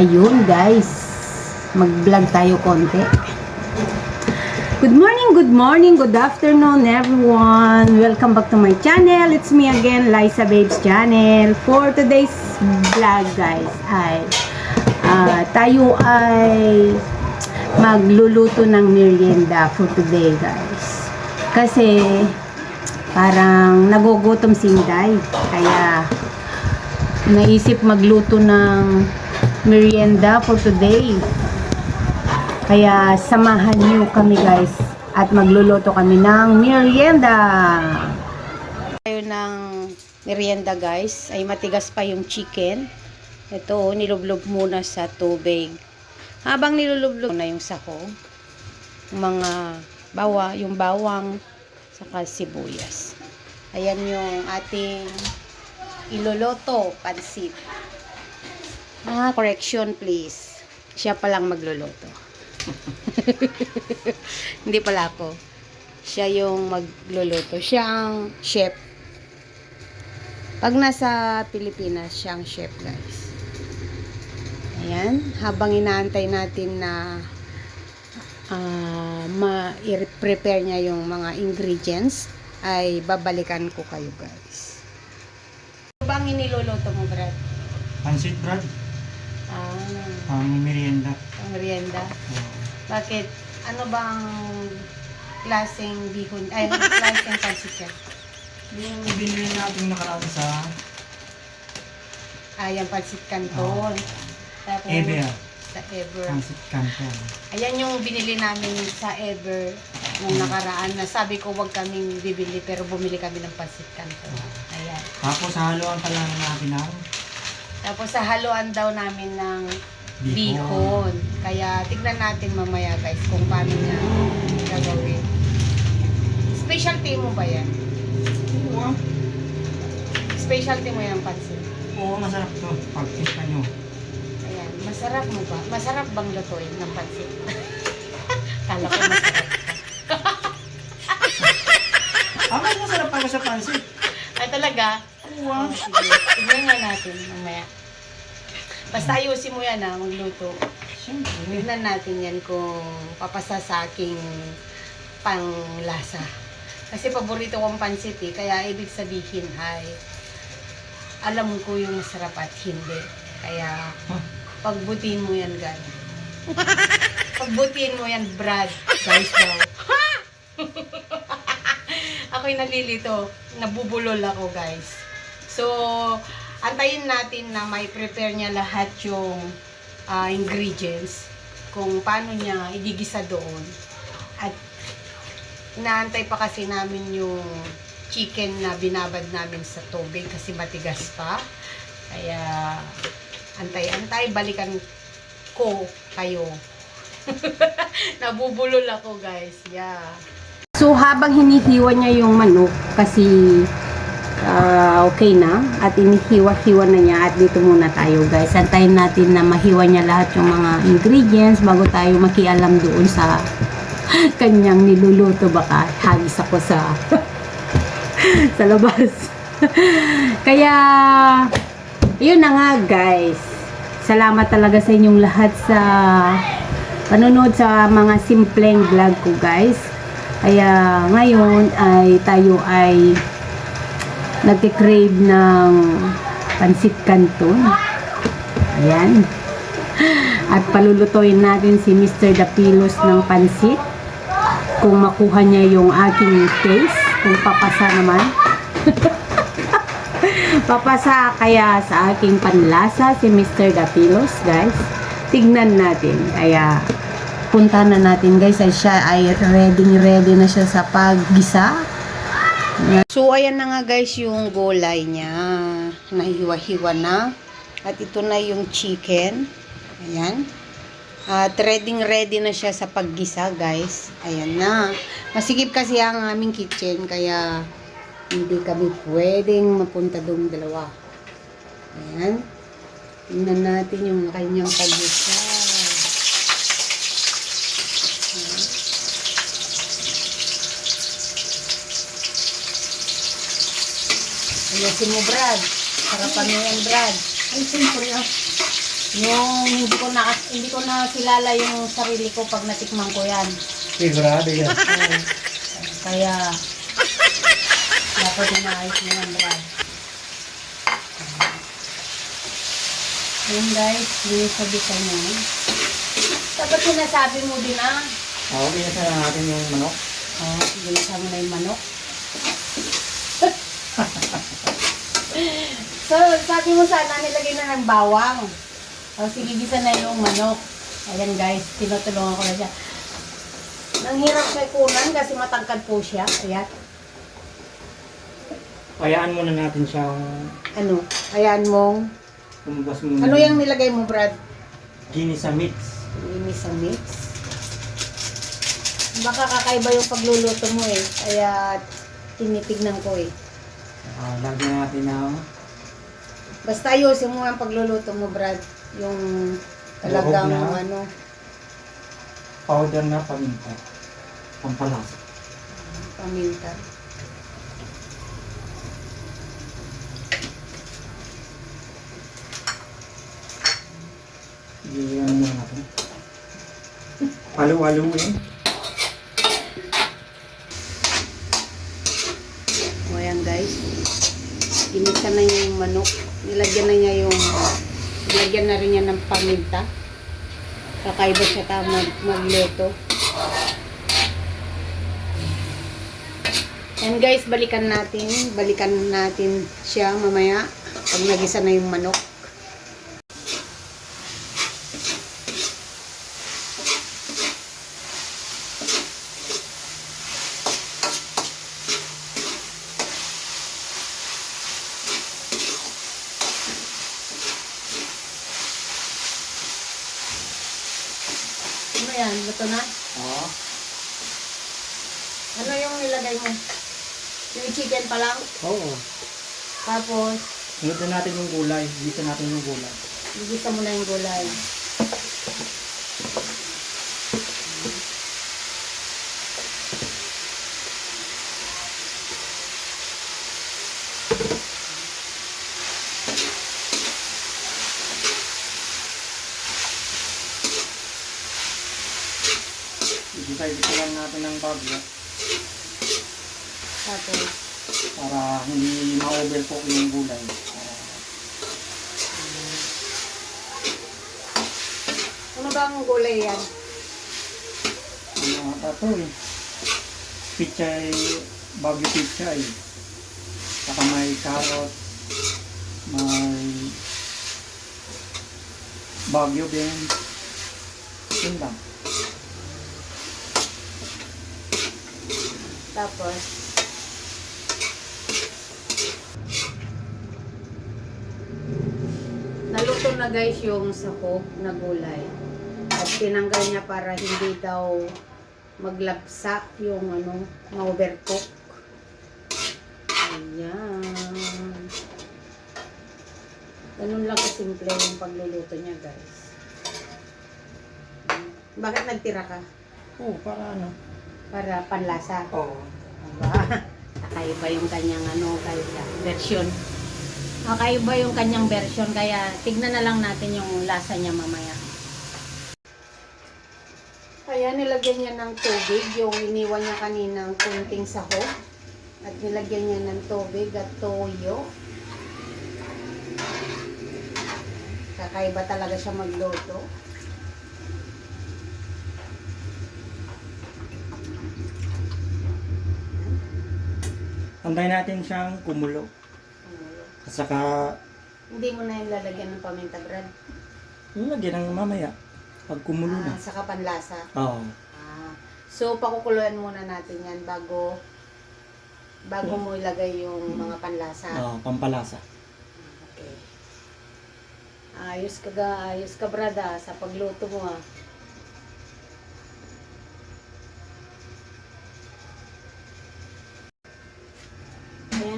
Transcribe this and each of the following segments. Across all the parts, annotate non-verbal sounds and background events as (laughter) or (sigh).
Ayun guys, mag-vlog tayo konti. Good morning, good morning, good afternoon everyone. Welcome back to my channel. It's me again, Liza Babes channel. For today's vlog guys ay ah, tayo ay magluluto ng merienda for today guys. Kasi parang nagugutom si Inday. Kaya naisip magluto ng merienda for today. Kaya samahan niyo kami guys at magluluto kami ng merienda. Tayo ng merienda guys ay matigas pa yung chicken. Ito nilublob muna sa tubig. Habang nilulublob na yung sahog, mga bawa, yung bawang, saka sibuyas. Ayan yung ating iloloto pansit. Ah, correction please. Siya palang magluluto. (laughs) Hindi pala ako. Siya yung magluluto. Siya ang chef. Pag nasa Pilipinas, siya ang chef, guys. Ayan. Habang inaantay natin na ah, ma-prepare niya yung mga ingredients, ay babalikan ko kayo, guys. Ano ba ang iniluluto mo, Brad? Pansit Brad, Ah, pang merienda. ang merienda. Oh, Bakit? Ano bang klaseng bihon? Ay, ano klaseng pansit yan? yung binili natin nakaraan sa Ah, yung pansit canton. Tapos, Ever, Sa Ever. pansit canton. Ayan yung binili namin sa Ever nung nakaraan na sabi ko wag kaming bibili pero bumili kami ng pansit canton. Ayan. Tapos haluan pa lang natin ng Tapos sa haluan daw namin ng bihon. Kaya tignan natin mamaya guys kung paano niya gagawin. Specialty mo ba yan? Oo, Specialty mo yung pansit? oo, masarap to. Pag tikman nyo. Ayan, masarap mo ba? Masarap bang lutuin ng pansit? (laughs) Kala ko masarap. Ah, mas masarap pala sa pansit. Ay talaga? Oo, Oh, sige. Tignan nga natin mamaya. Basta ayusin mo yan ha, magluto. Siyempre. Tignan natin yan kung papasa sa aking panglasa. Kasi paborito kong pansit eh, kaya ibig sabihin ay alam ko yung masarap at hindi. Kaya pagbutin mo yan, God. (laughs) Pagbutin mo yan, Brad. Guys daw. (laughs) (laughs) Ako'y nalilito. Nabubulol ako, guys. So, antayin natin na may prepare niya lahat yung ah, ingredients kung paano niya igigisa doon. At inaantay pa kasi namin yung chicken na binabad namin sa tubig kasi matigas pa. Kaya antay-antay balikan ko kayo. (laughs) Nabubulol ako guys. Yeah. So habang hinihiwa niya yung manok kasi ah, okay na at inihiwa-hiwa na niya at dito muna tayo guys. Antayin natin na mahiwa niya lahat yung mga ingredients bago tayo makialam doon sa (laughs) kanyang niluluto baka hagis ako sa (laughs) sa labas. (laughs) Kaya yun na nga guys. Salamat talaga sa inyong lahat sa panonood sa mga simpleng vlog ko guys. Kaya ngayon ay tayo ay nagkikrave ng pansit canton. Ayan. At palulutuin natin si Mr. Dapilos ng pansit. Kung makuha niya yung aking taste, kung papasa naman. (laughs) papasa kaya sa aking panlasa si Mr. Dapilos, guys. Tignan natin. Kaya punta na natin guys ay siya ay ready ready na siya sa paggisa. So ayan na nga guys yung gulay niya. Nahiwa-hiwa na. At ito na yung chicken. Ayan. At ready ready na siya sa paggisa guys. Ayan na. Masigip kasi ang aming kitchen kaya hindi kami pwedeng mapunta doong dalawa. Ayan. Tingnan natin yung kanyang paggisa. Ayasin mo, Brad. Sarapan mo yan, Brad. Ay, siyempre ah. Yung hindi ko na hindi ko na kilala yung sarili ko pag natikman ko yan. Sigurado yan. Oo. Kaya dapat inaayos mo yan, Brad. Ayun guys, sinasabi ka niya. Dapat sinasabi mo din ah. Oo, binasa na natin yung manok. Oh, ginisa mo na yung manok. So, sabi mo sana nilagay na ng bawang. O, sige, gisa na yung manok. Ayan guys, tinutulungan ko na siya. Nang hirap siya kunan kasi matangkad po siya. Ayan. Hayaan muna natin siyang Ano? Ayan mong. lumabas muna. Ano yung nilagay mo, Brad? Ginisa mix. Ini sa mix. Baka kakaiba yung pagluluto mo eh. Kaya tinitignan ko eh. Ah, lagyan natin ng Basta ayusin mo ang pagluluto mo, Brad. Yung talagang na. ano, powder na paminta. Pampalasa. paminta. Iyan muna natin. Palu-aluin. O ayan guys. Ginisa na niya yung manok. Nilagyan na niya yung, nilagyan na rin niya ng paminta. Kakaiba siya ka mag, magluto. And guys, balikan natin. Balikan natin siya mamaya. Pag nagisa na yung manok. Luto na? Oo. Ano yung nilagay mo? Yung chicken pa lang? Oo. Tapos, na natin yung gulay. Gisa natin yung gulay. Igisa mo na yung gulay. Tapos, para hindi ma-overcook yung gulay. Ano ba ang gulay yan? ano ata to eh. Pichay, bagyo pichay. Saka may carrot, may bagyo din. Yun lang. Tapos, na guys yung sako na gulay. At tinanggal niya para hindi daw maglapsa yung ano, ma-overcook. Ayan. Ganun lang kasimple yung pagluluto niya guys. Bakit nagtira ka? Oo, para ano? Para panlasa. Oo. Aba, (laughs) kakaiba yung kanyang ano, kaya version. Kakaiba yung kanyang version, kaya tignan na lang natin yung lasa niya mamaya. Kaya nilagyan niya ng tubig, yung iniwan niya kaninang kunting sahog. At nilagyan niya ng tubig at toyo. Kakaiba talaga siya magluto. Antayin natin siyang kumulo. At saka, Hindi mo na yung lalagyan ng paminta, yung lagyan ng mamaya. Pag kumulo na. Ah, saka panlasa. Oo. Ah, so pakukuluan muna natin 'yan bago bago mo ilagay yung mga panlasa. Oo, pampalasa. Okay. Ayos ka ga, ayos ka brada sa pagluto mo ah.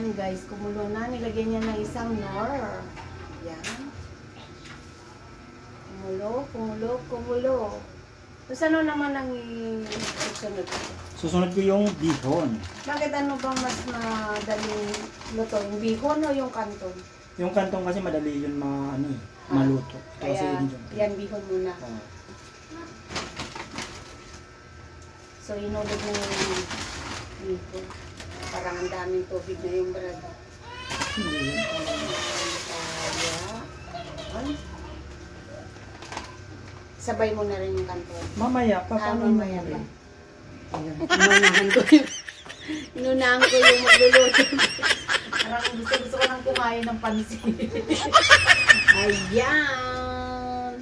Ayan guys, kumulo na. Nilagyan niya ng isang nor. Yan. Kumulo, kumulo, kumulo. Tapos ano naman ang i-sunod? Susunod ko yung bihon. Bakit ano bang mas madaling luto? Yung bihon o yung kanton? Yung kantong kasi madali yun ma, ano eh, maluto. Ito kasi Kaya, yun yun. yan bihon muna. Oo. So, inulog na yung dito. Parang ang daming tubig na yung brad. Kaya, ay. Sabay mo na rin yung kanton. Mamaya pa, Ah, paano mamaya pa. Inunahan ko yung, inunahan ko yung magluluto. Parang gusto, gusto ko nang kumain ng pansit. Ayan.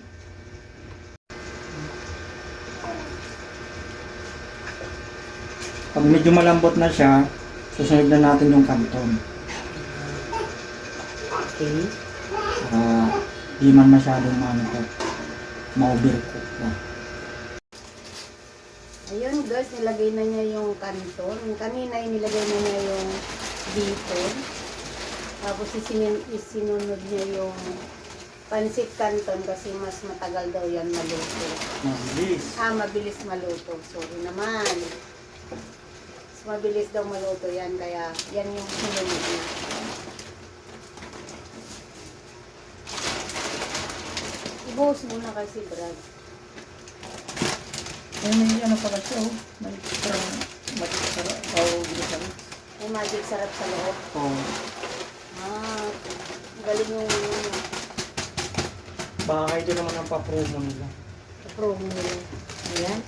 Pag medyo malambot na siya, susunod na natin yung kanton. Okay. Para di man masyadong ano to, ma-overcook na. Ayun guys, nilagay na niya yung kanton. Kanina ay nilagay na niya yung bacon. Tapos isinin, isinunod niya yung pansit kanton kasi mas matagal daw yan maluto. Mabilis. Ah, mabilis maluto. Sorry naman. Mabilis daw maluto yan, kaya yan yung sinunod niya. Ibuhos muna kasi, Brad. Ay, may ano pala siya, oh. May parang matisara, o ginasara. May magic sarap sa loob. Oo. Ah, galing yung Baka kayo din naman ang pa-promo nila. promo nila. Ayan.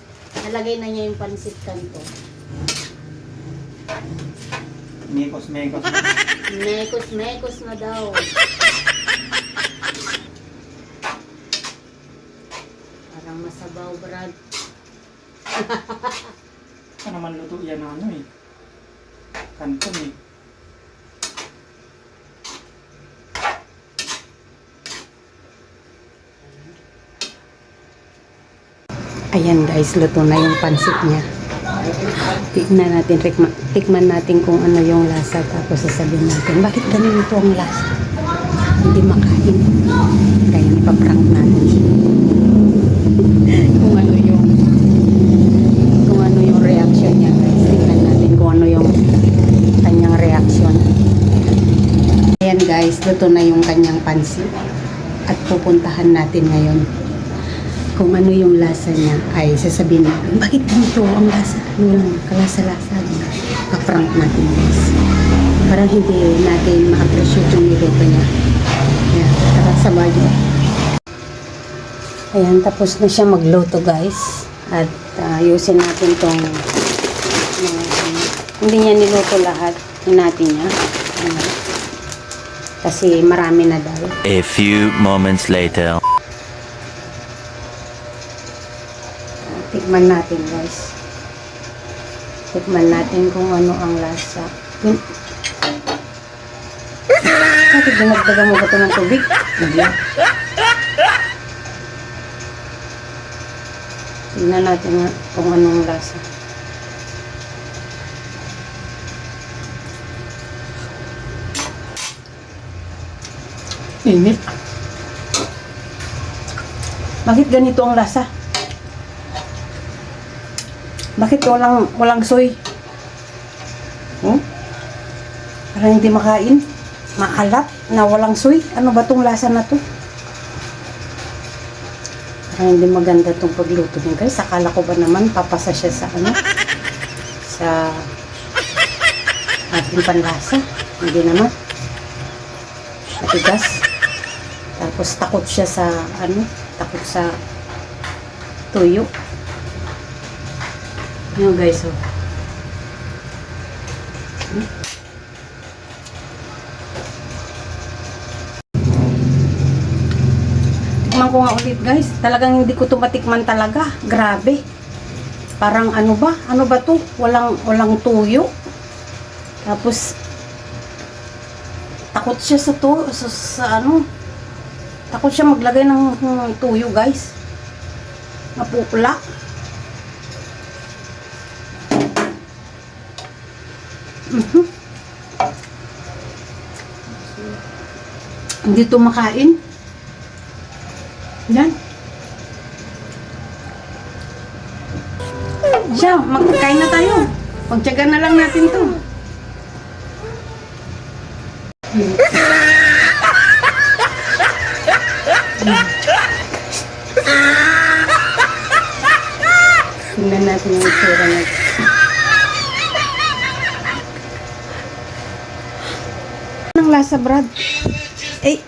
Nalagay na niya yung pansit kanto. Mekos, mekos. Mekos, mekos na daw. Parang masabaw, Brad. Ano naman luto yan na ano eh. Kanton eh. Ayan guys, luto na yung pansit niya. Tignan natin, tikman, tikman natin kung ano yung lasa tapos sasabihin natin, bakit ganito ang lasa? Hindi makain. Kaya ipaprank natin siya. (laughs) kung ano yung kung ano yung reaction niya guys. Tignan natin kung ano yung kanyang reaction. Ayan guys, luto na yung kanyang pansit. At pupuntahan natin ngayon kung ano yung lasa niya ay sasabihin natin, bakit ganito ang lasa? Lang, kalasa-lasa. Pa-prank natin guys. Parang hindi natin ma-appreciate yung niluto niya. Ayan, tara sa bayo. Ayan, tapos na siya magluto guys. At ayusin natin tong mga, hindi niya niluto lahat. Yung natin niya. Ayan. Kasi marami na daw. A few moments later. Tikman natin guys. Tikman natin kung ano ang lasa. Yun. Bakit dinagdagan mo ba ito ng tubig? Hindi. Tignan natin kung anong lasa. Init. Bakit ganito ang lasa? Bakit walang walang soy? Hmm? Parang hindi makain. Maalat na walang soy. Ano ba tong lasa na to? Parang hindi maganda tong pagluto niya guys. Akala ko ba naman papasa siya sa ano? Sa ating panlasa. Hindi naman. Matigas. Tapos takot siya sa ano? Takot sa tuyo. Yun guys, oh. Hmm? Tikman ko nga ulit guys. Talagang hindi ko tumatikman talaga. Grabe. Parang ano ba? Ano ba to? Walang, walang tuyo. Tapos, takot siya sa to, sa, sa ano. Takot siya maglagay ng, ng tuyo guys. Napupula. Mhm. Hindi to makain. Yan. Siya, magkain na tayo. Pagtyagan na lang natin to. Tingnan natin yung itsura niya. Anong lasa, Brad? Eh,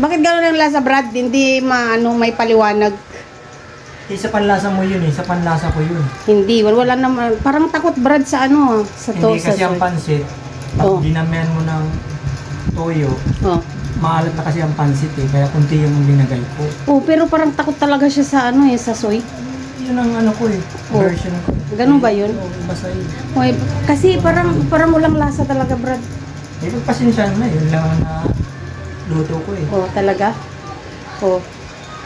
bakit gano'n ang lasa, Brad? Hindi maano may paliwanag. Eh, sa panlasa mo yun eh. Sa panlasa ko yun. Hindi, wala, wala naman. Parang takot, Brad, sa ano, sa to. Hindi kasi ang pansit, pag Oh. dinamihan mo ng toyo, Oh. maalat na kasi ang pansit eh. Kaya kunti yung binagay ko. oh, pero parang takot talaga siya sa ano eh, sa soy. Yun ang ano ko eh. Oh. Version ko. Ganun ba yun? Oo, iba sa iyo. Oy, kasi parang parang walang lasa talaga, Brad. Eh, pagpasensya na, yun lang ang na luto ko eh. Oh, talaga? Oh,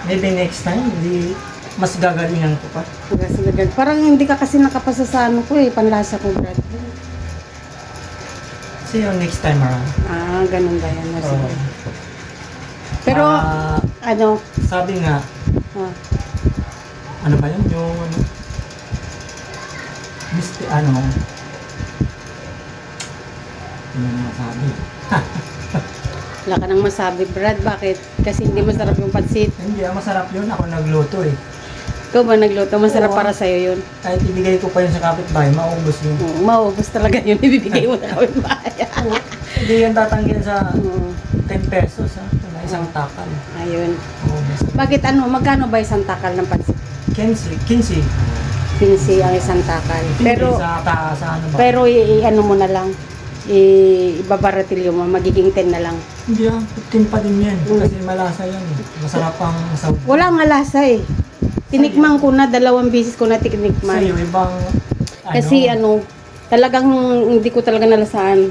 Maybe next time, hindi mas gagalingan ko pa. sa lagag. Parang hindi ka kasi nakapasa sa ano ko eh, panlasa ko, Brad. See you next time around. Ah, ganun ba yan? Oh, Oo. sige. Pero, Ah, ano, sabi nga, ah, ano ba yun? Yung ano? Misti, ano? Ano na masabi? (laughs) wala ka nang masabi, Brad. Bakit? Kasi hindi masarap yung pansit. Hindi, ah, masarap yun. Ako nagluto eh. Ikaw ba nagluto? Masarap Oo. para sa'yo yun. Kahit ibigay ko pa yun sa kapitbahay, maubos yun. Oo, maubos talaga yun. (laughs) Ibibigay mo na (laughs) kami. Hindi yan tatanggil sa Oo, 10 pesos ha. Wala isang takal. ayun. Maubos. Bakit ano, magkano ba isang takal ng pansit? 15, 15. 15 ang isang takal. Pero, Pero, sa, ta, sa ano ba? pero i, i- ano mo na lang, i, ibabaratilyo mo, magiging 10 na lang. Hindi ah, 15 pa din yan. Mm. Kasi malasa yan eh. Masarap ang saw. Wala nga lasa eh. Tinikman ko na, dalawang bisis ko na tinikman. Sa'yo, ibang ano, Kasi ano, talagang hindi ko talaga nalasaan.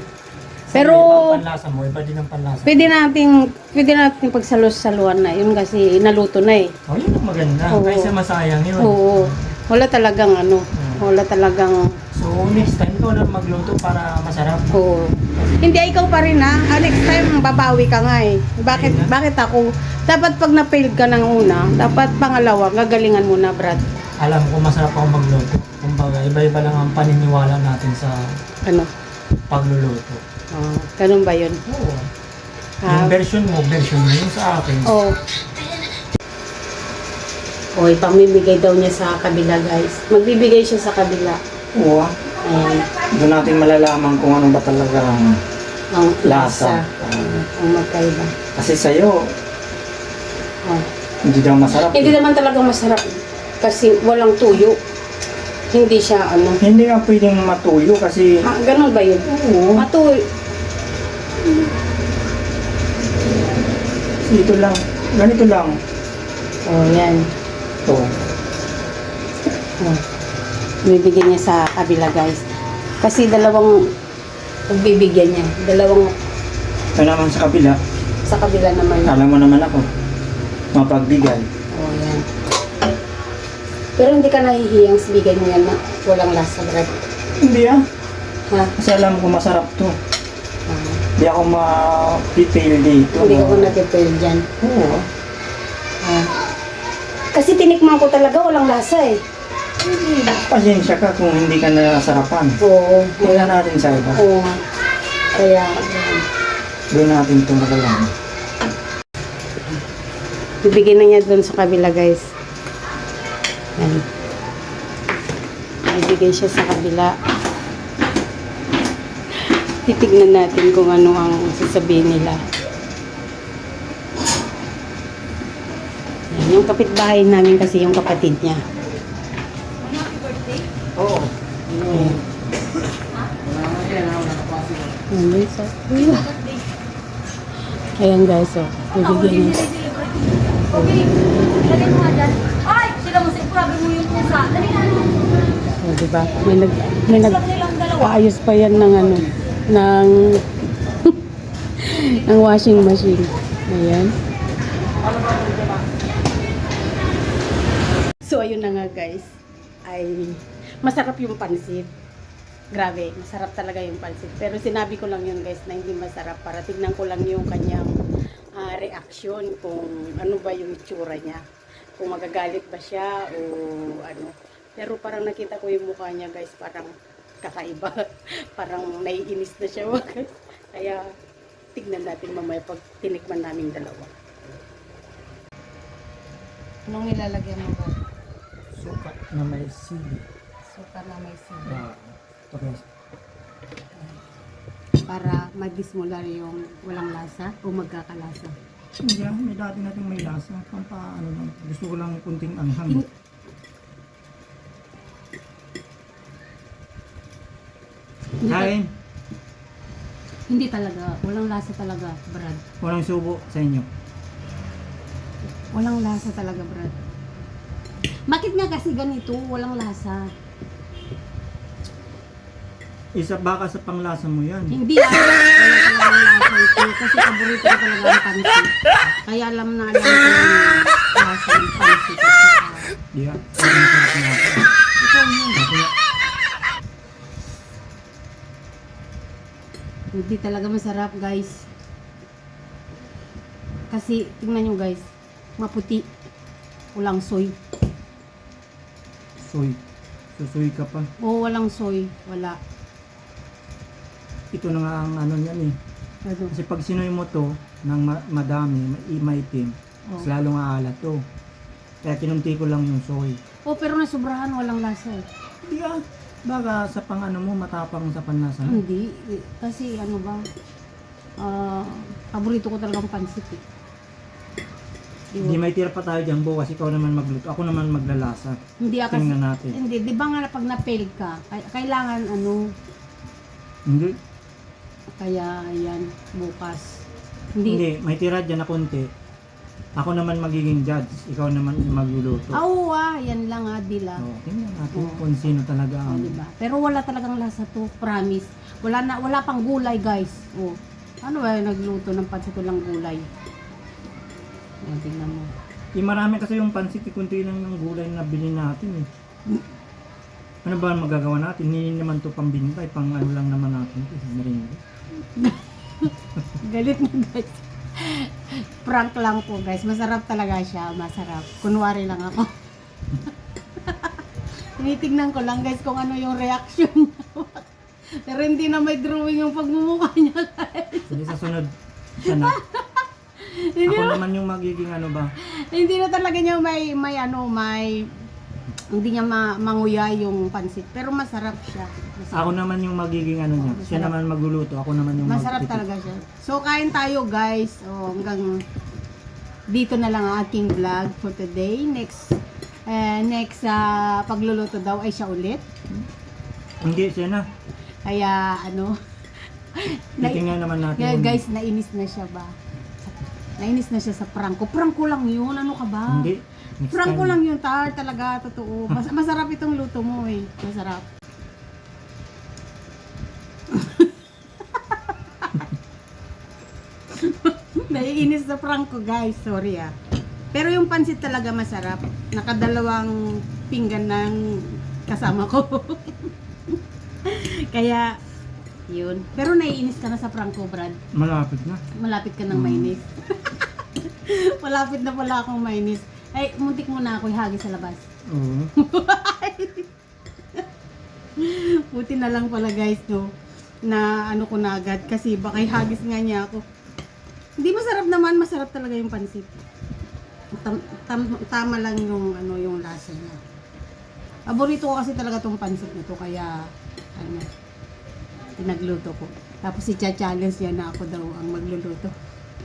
Pero, panlasa mo, iba din ang panlasa. pwede nating, pwede nating pagsalos-saluhan na yun kasi naluto na eh. Oh, yun ang maganda. Oo. Kaysa masayang yun. Oo. Wala talagang ano, wala talagang, So, next time ikaw na magluto para masarap. oo. Hindi, ikaw pa rin ha. Ah, next time, babawi ka nga eh. Bakit, Ayun na. bakit ako? Dapat pag na-fail ka ng una, dapat pangalawa, gagalingan mo na, Brad. Alam ko masarap ako magluto. Kumbaga, iba-iba lang ang paniniwala natin sa Ano? pagluluto. Oh, ganun ba yun? Oo. Ah. Yung version mo, version mo. Yung sa akin, Oo. O, ipamimigay daw niya sa kabila, guys. Magbibigay siya sa kabila. Oo. Ayan. Doon natin malalaman kung ano ba talaga ang Ang lasa. lasa. Ang magkaiba. Kasi sa'yo, Oh. hindi daw masarap. Hindi naman talaga masarap. Kasi walang tuyo. Hindi siya, ano. Hindi nga pwedeng matuyo kasi Ah, ganun ba yun? Oo. Matuyo. ito lang. Ganito lang. Oh, yan. Ito. Oh. Bibigyan niya sa kabila, guys. Kasi dalawang pagbibigyan niya. Dalawang Ito naman sa kabila. sa kabila naman. Alam mo naman ako. Mapagbigay. Oh, yan. Pero hindi ka nahihiyang bigay mo yan na walang lasa, Brad. Hindi ah. Ha? Kasi alam ko masarap to. Ah, Hindi ako ma-detail dito. hindi ko natipil dyan. Oo. Ah. Kasi tinikman ko talaga, walang lasa eh. Pasensya ka kung hindi ka nasarapan. Oo, Tingnan natin sa iba. Oo. Kaya. Doon natin ito makalaman. bibigyan na niya doon sa kabila, guys. Yan. Ibigay siya sa kabila. Titignan natin kung ano ang sasabihin nila. Yan, yung kapitbahay namin kasi yung kapatid niya. Oo. Ayan. Ayan, guys, oh. Ayan guys, oh. Bibigyan niya. Okay, ilagay mo nga dyan. Ay, sila mo, sigurado mo yung pusa. Dali na. Oh, di ba? May nag may nag paayos pa yan ng ano ng (laughs) ng washing machine. Ayan. So ayun na nga guys. Ay masarap yung pansit. Grabe, masarap talaga yung pansit. Pero sinabi ko lang yun guys na hindi masarap para tignan ko lang yung kanyang ah, reaction kung ano ba yung itsura niya. Kung magagalit ba siya o ano. Pero parang nakita ko yung mukha niya guys, parang kakaiba. (laughs) parang naiinis na siya. (laughs) Kaya tignan natin mamaya pag tinikman namin dalawa. Anong nilalagyan mo ba? Na may sili. Suka na may sili. Ito guys. Para mag-dismular yung walang lasa o magkakalasa. Hindi ah, may dati natin may lasa. Pampaano lang. Gusto ko lang kunting anghang. Ta- Kain. hindi talaga. Walang lasa talaga, Brad. Walang subo sa inyo. Walang lasa talaga, Brad. Bakit nga kasi ganito? Walang lasa. Isa baka sa panglasa mo yan. Hindi ah. Wala talagang lasa ito. Kasi paborito ko talaga ang pansit. Kaya alam na alam ko yung lasa ng pansit. At saka, Di ah. Sobrang sarap na ako. ito yun. Ako na. Hindi talaga masarap, guys. Kasi, tingnan nyo guys. Maputi. Walang soy. Soy. Susuy ka pa. O walang soy. Wala. Ito na nga ang ano niyan eh. Ano? Kasi pag sinoy mo to ng ma- madami, ma- maitim, Oh. mas lalong aalat to. Kaya kinunti ko lang yung soy. Oh, pero nasubrahan walang lasa eh. Hindi ah. Baga sa pang ano mo, matapang sa panlasa. Hindi. eh, Kasi ano ba, ah, paborito ko talagang pansit eh. Hindi may tira pa tayo dyan bukas, ikaw naman magluto. Ako naman maglalasa. Hindi ako Tingnan natin. Hindi, di ba nga pag na-fail ka, kay- kailangan ano, Hindi. kaya ayan, bukas. Hindi. Hindi, may tira dyan na konti. Ako naman magiging judge, ikaw naman magluluto. Ah, oo ah, yan lang ah, dila. Oh, tingnan natin Oo. kung sino talaga Oh, ang... di ba? Pero wala talagang lasa to, promise. Wala na wala pang gulay, guys. Oh. Ano ba yung nagluto ng pansit walang gulay? Oh, tingnan mo. Eh, marami kasi yung pansit, eh, kunti lang yung gulay na bilhin natin eh. Ano ba ang magagawa natin? Hindi naman to pambintay, pang ano lang naman natin. Eh, merienda. (laughs) Galit na guys. Prank lang po guys. Masarap talaga siya. Masarap. Kunwari lang ako. (laughs) Tinitignan ko lang guys kung ano yung reaction niya. (laughs) Pero hindi na may drawing yung pagmumukha niya guys. Sige, sa sunod, siya na. Hindi Ako na, naman yung magiging ano ba? hindi na talaga niya may, may ano, may, hindi niya ma, manguya yung pansit. Pero masarap siya. Masarap. Ako naman yung magiging ano niya. Siya Masarap. naman magluluto, ako naman yung Masarap magtitip. talaga siya. So, kain tayo guys. O, hanggang dito na lang ang aking vlog for today. Next, eh, next sa pagluluto daw ay siya ulit. Hindi, siya na. Kaya, ano, na, Titingnan naman natin. kaya guys, nainis na siya ba? Nainis na siya sa prank ko. Prank ko lang yun. Ano ka ba? Hindi. Next Prank ko time. lang yun, tar. Talaga, totoo. (laughs) Mas, masarap itong luto mo eh. Masarap. (laughs) Naiinis sa prank ko, guys. Sorry ah. Pero yung pansit talaga masarap. Nakadalawang pinggan ng kasama ko. (laughs) Kaya, yun. Pero naiinis ka na sa prank ko, Brad. Malapit na. Malapit ka ng Mm. mainis. (laughs) Malapit na pala akong mainis. Ay, muntik mo na ako ihagi sa labas. Oo. (laughs) Buti na lang pala guys, no, na ano ko na agad kasi baka ihagis nga niya ako. Hindi masarap naman, masarap talaga yung pansit. Tam, tam- tama lang yung ano yung lasa niya. Paborito ko kasi talaga tong pansit na to kaya ano pinagluto ko. Tapos si challenge yan na ako daw ang magluluto.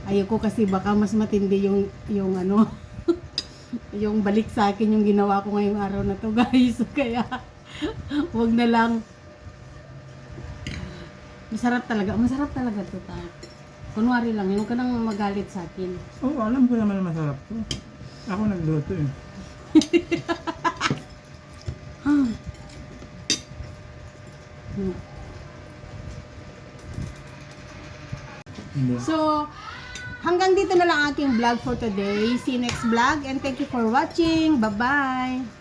Ayoko kasi baka mas matindi yung yung ano (laughs) yung balik sa akin yung ginawa ko ngayong araw na to (laughs) guys. Kaya wag na lang. Masarap talaga. Masarap talaga to tayo. Kunwari lang, huwag ka nang magalit sa akin. Oo, alam ko naman masarap to. Ako nagluto eh. (sighs) Hmm. So, hanggang dito na lang aking vlog for today. See you next vlog and thank you for watching. Bye-bye!